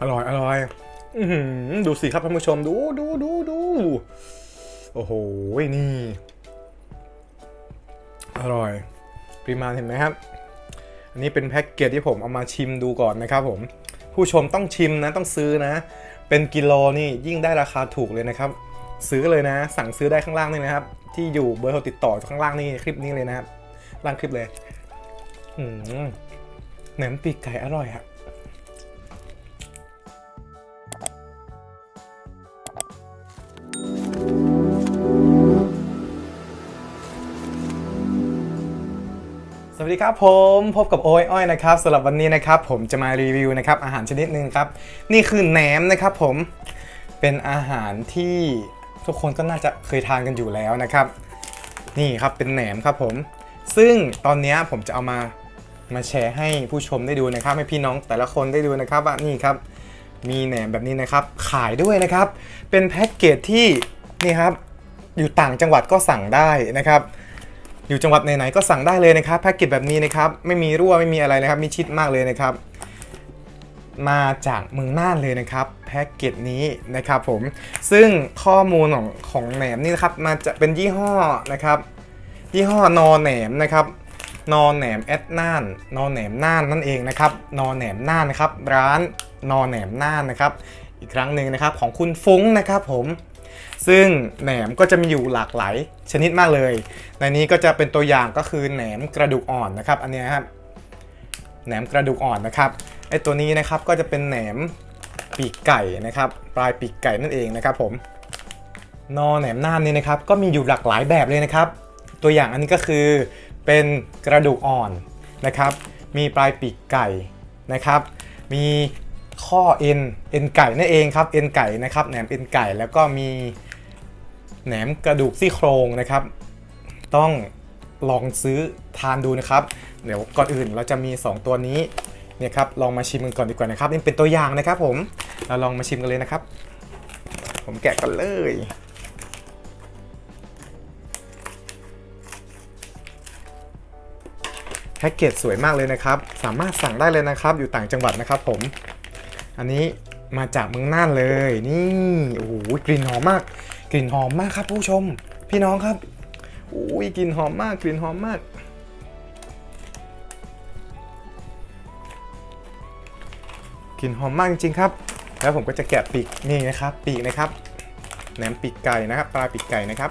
อร่อยอร่อยอดูสิครับท่านผู้ชมดูดูดูดูโอ้โหนี่ อร่อยปริมาณเห็นไหมครับ อันนี้เป็นแพ็กเกจที่ผมเอามาชิมดูก่อนนะครับผม ผู้ชมต้องชิมนะต้องซื้อนะ เป็นกิโลนี่ยิ่งได้ราคาถูกเลยนะครับ ซื้อเลยนะ สั่งซื้อได้ข้างล่างนี่นะครับ ที่อยู่เบอร์โทรติดต่อข้างล่างนี่คลิปนี้เลยนะครับล่างคลิปเลยอืมแหนมปีกไก่อร่อยอะส วัสดีครับผมพบกับโอ้ยอ้อยนะครับสำหรับวันนี้นะครับผมจะมารีวิวนะครับอาหารชนิดหนึ่งครับนี่คือแหนมนะครับผมเป็นอาหารที่ทุกคนก็น่าจะเคยทานกันอยู่แล้วนะครับ นี่ครับเป็นแหนมครับผม ซึ่งตอนนี้ผมจะเอามามาแชร์ให้ผู้ชมได้ดูนะครับ ให้พี่น้องแต่ละคนได้ดูนะครับว่านี่ครับ มีแหนมแบบนี้นะครับ ขายด้วยนะครับ เป็นแพ็กเกจที่นี่ครับอยู่ต่างจังหวัดก็สั่งได้นะครับ อยู่จังหวัดไหนๆก็สั่งได้เลยนะครับแพ็กเกจแบบนี้นะครับไม่มีรั่วไม่มีอะไรนะครับมีชิดมากเลยนะครับ มาจากเมืองน่านเลยนะครับแพ็กเกจนี้นะครับผมซึ่งข้อมูลของของแหนมนี่นะครับมาจะเป็นยี่ห้อนะครับยี่ห้อนอแหนมนะครับนอแหนมแอดน่านนอแหนมน่านนั่นเองนะครับนอแหนมน่านนะครับร้านนอแหนมน่านนะครับ อีกครั้งหนึ่งนะครับของคุณฟุ้งนะครับผม ซึ่งแหนมก็จะมีอยู่หลากหลายชนิดมากเลย ในนี้ก็จะเป็นตัวอย่างก็คือแหนมกระดูกอ่อนนะครับ อันนี้ครับแหนมกระดูกอ่อนนะครับไอตัวนี้นะครับก็จะเป็นแหนมปีกไก่นะครับ ปลายปีกไก่นั่นเองนะครับ ผมนอแหนมน่านนี่นะครับ ก็มีอยู่หลากหลายแบบเลยนะครับ ตัวอย่างอันนี้ก็คือเป็นกระดูกอ่อนนะครับ มีปลายปีกไก่นะครับ มีข้อเอ็นเอ็นไก่นั่นเองครับเอ็นไก่นะครับแหนมเอ็นไก่แล้วก็มี แหนมกระดูกซี่โครงนะครับ ต้องลองซื้อทานดูนะครับ เดี๋ยวก่อนอื่นเราจะมี 2 ตัวนี้เนี่ยครับลองมาชิมกันก่อนดีกว่านะครับนี่เป็นตัวอย่างนะครับผมเราลองมาชิมกันเลยนะครับ ผมแกะกันเลยแพ็กเกจสวยมากเลยนะครับ สามารถสั่งได้เลยนะครับ อยู่ต่างจังหวัดนะครับผม อันนี้มาจากเมืองน่านเลย นี่ โอ้โห กลิ่นหอมมาก กลิ่นหอมมากครับผู้ชม พี่น้องครับอุ้ยกลิ่นหอมมากกลิ่นหอมมาก กลิ่นหอมมากจริงๆครับ แล้วผมก็จะแกะปีกนี่นะครับ ปีกนะครับแหนมปีกไก่นะครับปลาปีกไก่นะครับ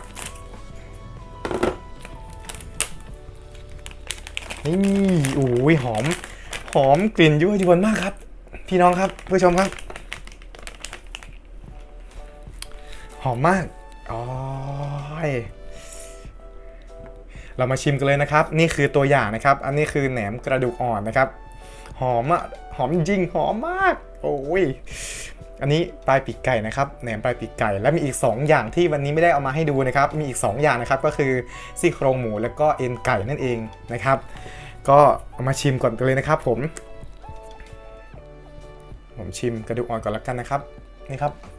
นี่อุ้ยหอม หอมกลิ่นยั่วยวนมากครับ พี่น้องครับผู้ชมครับ หอมมากอ๋อยเรามาชิมกันเลยนะครับ นี่คือตัวอย่างนะครับ อันนี้คือแหนมกระดูกอ่อนนะครับ หอมอะหอมจริงหอมมาก โอ้ย อันนี้ปลายปีกไก่นะครับ แหนมปลายปีกไก่ และมีอีก 2 อย่างที่วันนี้ไม่ได้เอามาให้ดูนะครับ มีอีก 2 อย่างนะครับ ก็คือซี่โครงหมูแล้วก็เอ็นไก่นั่นเองนะครับ ก็เอามาชิมก่อนกันเลยนะครับ ผม ผมชิมกระดูกอ่อนก่อนละกันนะครับ นี่ครับ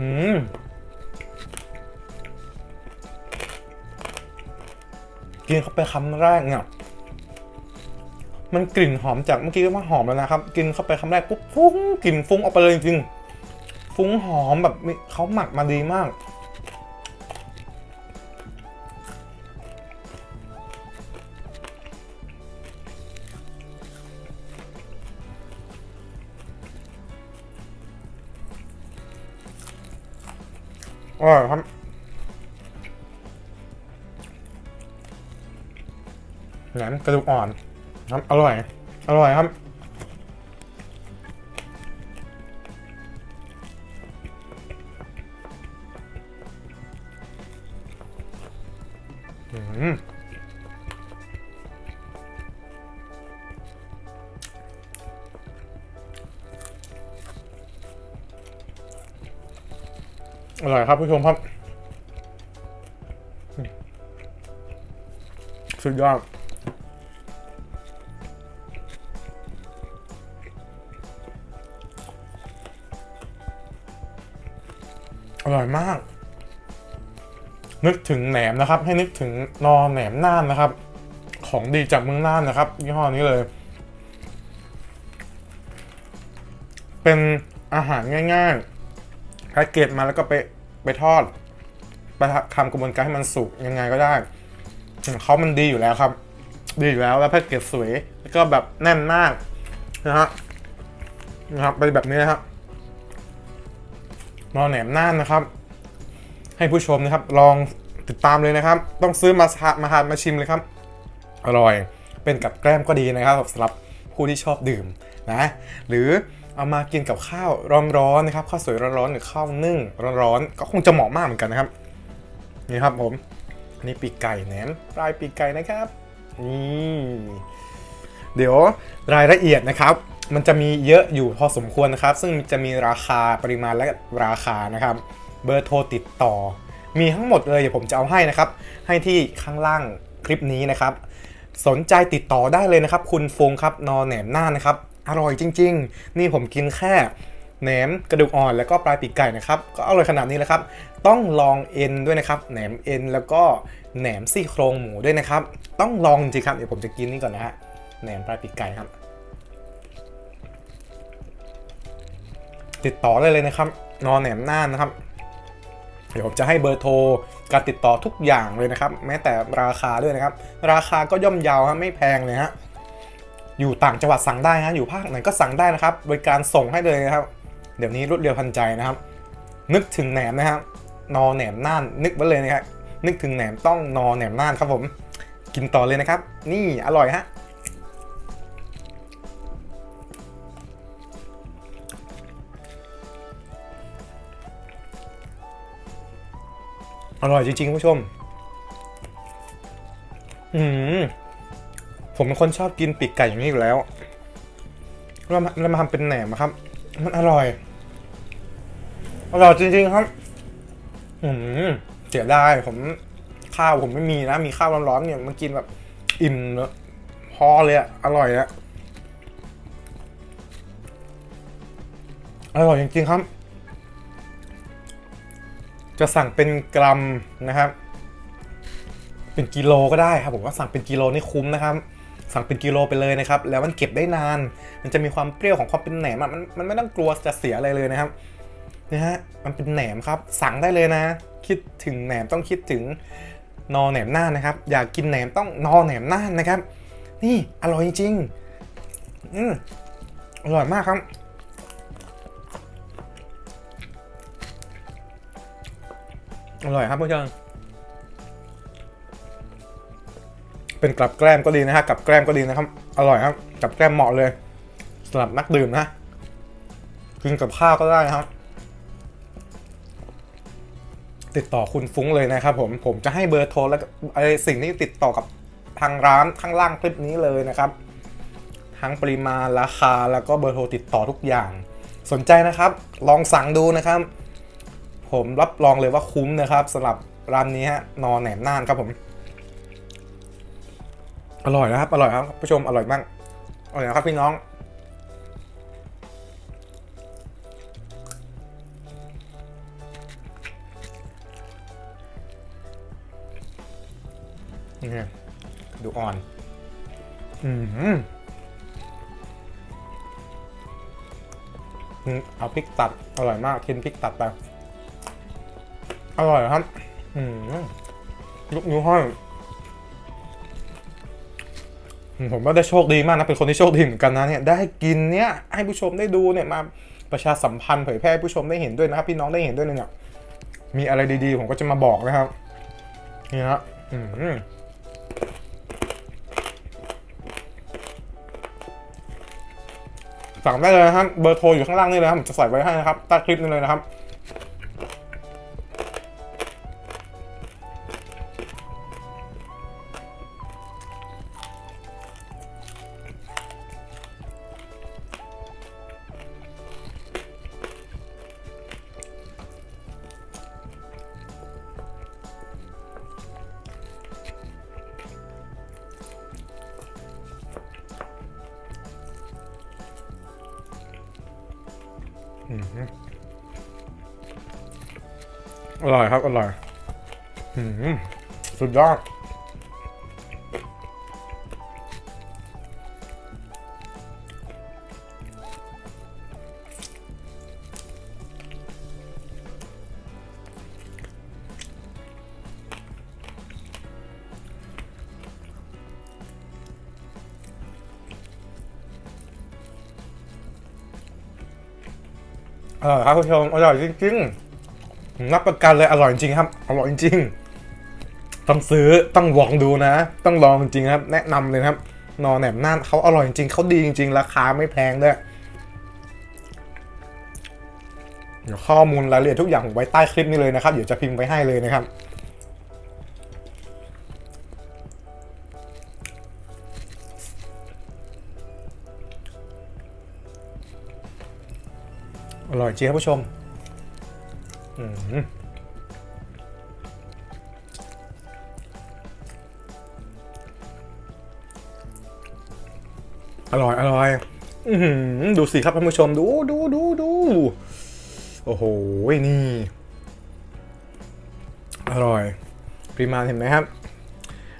อืมกินเข้าไปคำแรกเนี่ย มันกลิ่นหอมจากเมื่อกี้ก็ว่าหอมแล้วนะครับ กินเข้าไปคำแรกปุ๊บฟุ้งกลิ่นฟุ้งออกไปเลยจริงฟุ้งหอมแบบเขาหมักมาดีมาก อร่อยครับแหนมกระดูกอ่อนครับอร่อย อร่อยครับ ครับผู้ชมครับ สุดยอดอร่อยมาก นึกถึงแหนมนะครับ ให้นึกถึงนอแหนมน่านนะครับ ของดีจากเมืองน่านนะครับยี่ห้อนี้เลย เป็นอาหารง่ายๆแพ็กเกจมาแล้วก็ไป ไปทอด ไปทำกระบวนการให้มันสุกยังไงก็ได้เขามันดีอยู่แล้วครับ ดีอยู่แล้วแล้วแพ็กเกจสวย แล้วก็แบบแน่นมากนะฮะนะครับเป็นแบบนี้นะครับนอแหนมน่านนะครับ ให้ผู้ชมนะครับ ลองติดตามเลยนะครับ ต้องซื้อมาทานมาทานมาชิมเลยครับ อร่อยเป็นกับแกล้มก็ดีนะครับสำหรับผู้ที่ชอบดื่มนะ หรือ เอามากินกับข้าวร้อนๆนะครับข้าวสวยร้อนๆหรือข้าวนึ่งร้อนๆก็คงจะเหมาะมากเหมือนกันนะครับนี่ครับผมนนี้ปีกไก่แหนมปลายปีกไก่นะครับนี่เดี๋ยวรายละเอียดนะครับ มันจะมีเยอะอยู่พอสมควรนะครับ ซึ่งจะมีราคาปริมาณและราคานะครับ เบอร์โทรติดต่อ มีทั้งหมดเลยเดี๋ยวผมจะเอาให้นะครับ ให้ที่ข้างล่างคลิปนี้นะครับ สนใจติดต่อได้เลยนะครับ คุณฟงครับนอแหนมหน้านะครับ อร่อยจริง ๆ นี่ผมกินแค่แหนมกระดูกอ่อนแล้วก็ปลายปีกไก่นะครับ ก็อร่อยขนาดนี้แล้วครับ ต้องลองเอ็นด้วยนะครับแหนมเอ็นแล้วก็แหนมซี่โครงหมูด้วยนะครับ ต้องลองจริงครับเดี๋ยวผมจะกินนี่ก่อนนะฮะแหนมปลายปีกไก่ครับ ติดต่อได้เลยนะครับ นอแหนมน้านะครับ เดี๋ยวผมจะให้เบอร์โทรการติดต่อทุกอย่างเลยนะครับ แม้แต่ราคาด้วยนะครับ ราคาก็ย่อมเยาวฮะไม่แพงเลยฮะ อยู่ต่างจังหวัดสั่งได้ฮะอยู่ภาคไหนก็สั่งได้นะครับบริการส่งให้เลยนะครับ เดี๋ยวนี้รวดเร็วทันใจนะครับ นึกถึงแหนมนะครับนอแหนมน่านนึกไว้เลยนะครับนึกถึงแหนมต้องนอแหนมน่านครับผม กินต่อเลยนะครับ นี่อร่อยฮะอร่อยจริงๆผู้ชม อืม ผมเป็นคนชอบกินปีกไก่อย่างนี้อยู่แล้วแล้วมามาทำเป็นแหนมครับ มันอร่อย อร่อยจริงๆครับอืมเสียดายผมข้าวผมไม่มีนะ มีข้าวร้อนๆเนี่ยมากินแบบอิ่มพอเลยอะอร่อยอะอร่อยจริงๆครับ จะสั่งเป็นกรัมนะครับ เป็นกิโลก็ได้ครับ ผมว่าสั่งเป็นกิโลนี่คุ้มนะครับ สั่งเป็นกิโลไปเลยนะครับ แล้วมันเก็บได้นาน มันจะมีความเปรี้ยวของความเป็นแหนมอะมันมันไม่ต้องกลัวจะเสียอะไรเลยนะครับนะฮะมันเป็นแหนมครับ สั่งได้เลยนะ คิดถึงแหนมต้องคิดถึงนอแหนมน่านนะครับ อยากกินแหนมต้องนอแหนมน่านนะครับ นี่อร่อยจริงอืมอร่อยมากครับอร่อยครับผู้ชม เป็นกับแกล้มก็ดีนะฮะกับแกล้มก็ดีนะครับ อร่อยครับกับแกล้มเหมาะเลยสำหรับนักดื่มนะกินกับข้าวก็ได้นะครับ ติดต่อคุณฟุ้งเลยนะครับผมผมจะให้เบอร์โทรและไอสิ่งที่ติดต่อกับทางร้านข้างล่างคลิปนี้เลยนะครับ ทั้งปริมาณราคาแล้วก็เบอร์โทรติดต่อทุกอย่าง สนใจนะครับ ลองสั่งดูนะครับ ผมรับรองเลยว่าคุ้มนะครับสำหรับร้านนี้ฮะนอแหนมน่านครับผม อร่อยนะครับ อร่อยครับผู้ชมอร่อยมาก อร่อยนะครับพี่น้อง นี่ดูอ่อน อืมเอาพริกตัด อร่อยมาก กินพริกตัดไป อร่อยครับ อืมยกนิ้วห้อืม ผมว่าได้โชคดีมากนะเป็นคนที่โชคดีเหมือนกันนะเนี่ยได้กินเนี่ยให้ผู้ชมได้ดูเนี่ยมาประชาสัมพันธ์เผยแพร่ให้ผู้ชมได้เห็นด้วยนะครับพี่น้องได้เห็นด้วยเนี่ยมีอะไรดีๆ ผมก็จะมาบอกนะครับนี่ฮะอืมสั่งได้เลยนะครับเบอร์โทรอยู่ข้างล่างนี่เลยครับผมจะใส่ไว้ให้นะครับใต้คลิปนี้เลยนะครับ อร่อยครับ อร่อยสุดยอด ออครับคุณผู้ชมอร่อยจริงๆรับประกันเลยอร่อยจริงครับ อร่อยจริง ต้องซื้อต้องลองดูนะ ต้องลองจริงครับ แนะนำเลยครับ นอแหนมน่านเขาอร่อยจริงเขาดีจริงๆราคาไม่แพงด้วยเดี๋ยวข้อมูลรายละเอียดทุกอย่างผมไว้ใต้คลิปนี้เลยนะครับ เดี๋ยวจะพิมพ์ไว้ให้เลยนะครับ ร่อยจริงครับผู้ชมอร่อย อร่อยอดูสิครับท่านผู้ชม ดูดูดูดูโอ้โห นี่ อร่อยปริมาณเห็นไหมครับ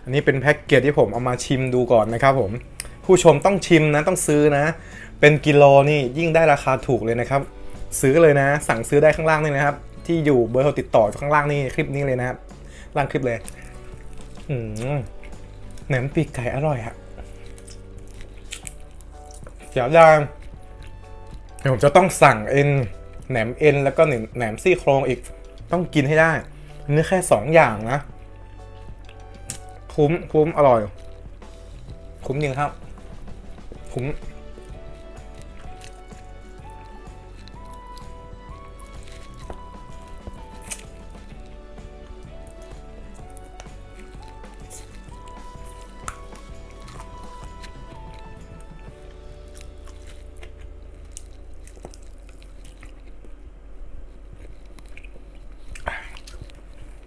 อันนี้เป็นแพ็กเกจที่ผมเอามาชิมดูก่อนนะครับผม ผู้ชมต้องชิมนะ ต้องซื้อนะ เป็นกิโลนี่ยิ่งได้ราคาถูกเลยนะครับ ซื้อเลยนะ สั่งซื้อได้ข้างล่างนี่นะครับ ที่อยู่เบอร์โทรติดต่อข้างล่างนี่คลิปนี้เลยนะครับล่างคลิปเลยอืมแหนมปีกไก่อร่อยอะเดี๋ยวจะเดี๋ยวผมจะต้องสั่งเอ็นแหนมเอ็นแล้วก็แหนมแหนมซี่โครงอีกต้องกินให้ได้อันนี่แค่สองอย่างนะคุ้มคุ้มอร่อย คุ้มจริงครับ คุ้ม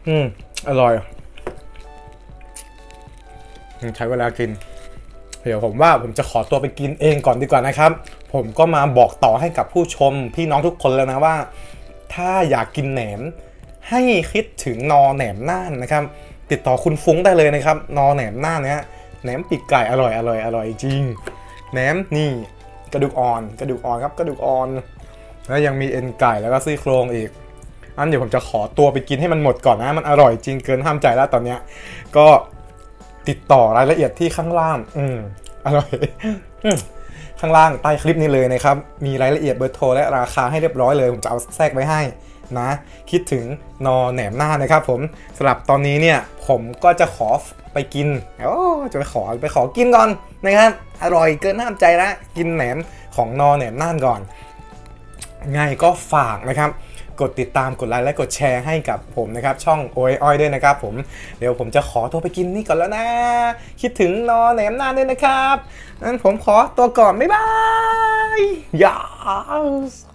อืม อร่อยใช้เวลากิน เดี๋ยวผมว่าผมจะขอตัวไปกินเองก่อนดีกว่านะครับ ผมก็มาบอกต่อให้กับผู้ชมพี่น้องทุกคนแล้วนะว่า ถ้าอยากกินแหนม ให้คิดถึงนอแหนมน่านนะครับ ติดต่อคุณฟุ้งได้เลยนะครับ นอแหนมน่านนะฮะแหนมปีกไก่อร่อยอร่อยอร่อยจริงแหนมนี่กระดูกอ่อน กระดูกอ่อนครับกระดูกอ่อน แล้วยังมีเอ็นไก่แล้วก็ซี่โครงอีก อันเดี๋ยวผมจะขอตัวไปกินให้มันหมดก่อนนะ มันอร่อยจริงเกินห้ามใจแล้วตอนเนี้ย ก็ติดต่อรายละเอียดที่ข้างล่าง อืมอร่อยข้างล่างใต้คลิปนี้เลยนะครับ มีรายละเอียดเบอร์โทรและราคาให้เรียบร้อยเลย ผมจะเอาแทรกไว้ให้นะ คิดถึงนอแหนมหน้านะครับผมสำหรับตอนนี้เนี่ย ผมก็จะขอไปกินโอ้จะไปขอไปขอกินก่อนนะครับ อร่อยเกินห้ามใจล้วกินแหนมของนอแหนมน่านก่อน ไงก็ฝากนะครับ กดติดตามกดไลค์และกดแชร์ให้กับผมนะครับ ช่องโอ้ยอ้อยด้วยนะครับผมเดี๋ยวผมจะขอตัวไปกินนี่ก่อนแล้วนะ คิดถึงนอแหนมนานด้วยนะครับนั้นผมขอตัวก่อน บ๊ายบายยาส